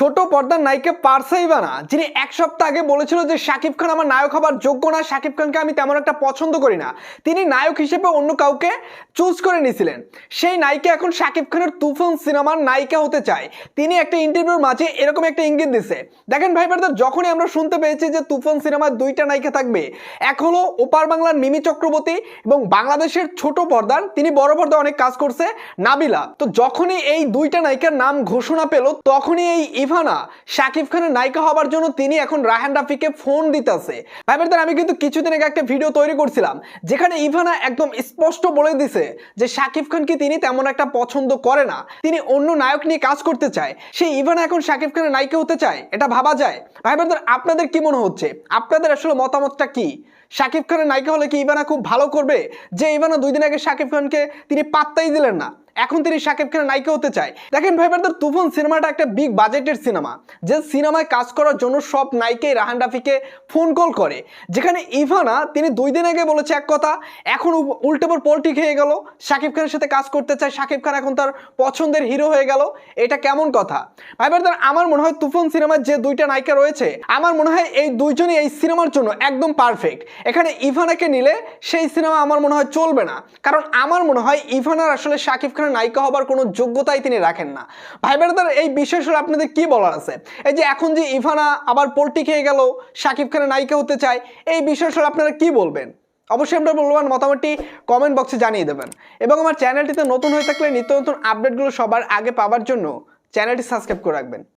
ছোট পর্দার নায়িকা পারসা ইভানা যিনি এক সপ্তাহ আগে বলেছিল যে শাকিব খান আমার নায়ক হবার যোগ্য না, শাকিব খানকে আমি তেমন একটা পছন্দ করি না। তিনি নায়ক হিসেবে অন্য কাউকে চুজ করে নিয়েছিলেন। সেই নায়িকা এখন শাকিব খানের তুফান সিনেমার নায়িকা হতে চায়। তিনি একটা ইন্টারভিউর মাঝে এরকম একটা ইঙ্গিত দিছে। দেখেন ভাই ব্রাদার যখনই আমরা শুনতে পেয়েছি যে তুফান সিনেমার দুইটা নায়িকা থাকবে, এক হলো ওপার বাংলার মিমি চক্রবর্তী এবং বাংলাদেশের ছোট পর্দার তিনি বড় পর্দায় অনেক কাজ করছে, নাবিলা। তো যখনই এই দুইটা নায়িকার নাম ঘোষণা পেল, তখনই এই ইভানা শাকিব খানের নায়িকা হবার জন্য তিনি এখন রাহান রাফিকে ফোন দিতেছে। ভাই আমি কিন্তু কিছুদিন আগে একটা ভিডিও তৈরি করছিলাম, যেখানে ইভানা একদম স্পষ্ট বলে দিছে যে শাকিব খানকে তিনি তেমন একটা পছন্দ করে না। তিনি অন্য নায়ক নিয়ে কাজ করতে চায়। সেই ইভানা এখন শাকিব খানের নায়িকা হতে চায়, এটা ভাবা যায়। ভাই আপনাদের কি মনে হচ্ছে? আপনাদের আসলে মতামতটা কি? শাকিব খানের নায়িকা হলে কি ইভানা খুব ভালো করবে? যে ইভানা দুই দিন আগে শাকিব খানকে তিনি পাত্তাই দিলেন না। এখন তিনি শাকিব খানের নায়িকা হতে চায়। দেখেন ভাই ব্রাদার, তুফান সিনেমাটা একটা বিগ বাজেটের সিনেমা যে সিনেমায় কাজ করার জন্য সব নায়িকাই রাহান রাফিকে ফোন কল করে। যেখানে ইভানা, তিনি দুই দিন আগে বলেছে এক কথা, এখন উল্টেপর পল্টি খেয়ে গেল, শাকিব খানের সাথে কাজ করতে চায়, শাকিব খান এখন তার পছন্দের হিরো হয়ে গেল, এটা কেমন কথা? ভাই ব্রাদার, আমার মনে হয় তুফান সিনেমার যে দুইটা নায়িকা রয়েছে, আমার মনে হয় এই দুইজনই এই সিনেমার জন্য একদম পারফেক্ট এখানে ইভানাকে নিলে সেই সিনেমা আমার মনে হয় চলবে না। কারণ আমার মনে হয় ইভানার আসলে শাকিব খানের নায়িকা হবার কোনো যোগ্যতাই তিনি রাখেন না। ভাই বেড়াদার এই বিষয় আপনাদের কি বলার আছে? এই যে এখন যে ইভানা আবার পোল্টি খেয়ে গেল, শাকিব খানের নায়িকা হতে চায়, এই বিষয় আপনারা কি বলবেন? অবশ্যই আপনার মূল্যবান মতামতটি কমেন্ট বক্সে জানিয়ে দেবেন। এবং আমার চ্যানেলটিতে নতুন হয়ে থাকলে নিত্য নতুন আপডেটগুলো সবার আগে পাওয়ার জন্য চ্যানেলটি সাবস্ক্রাইব করে রাখবেন।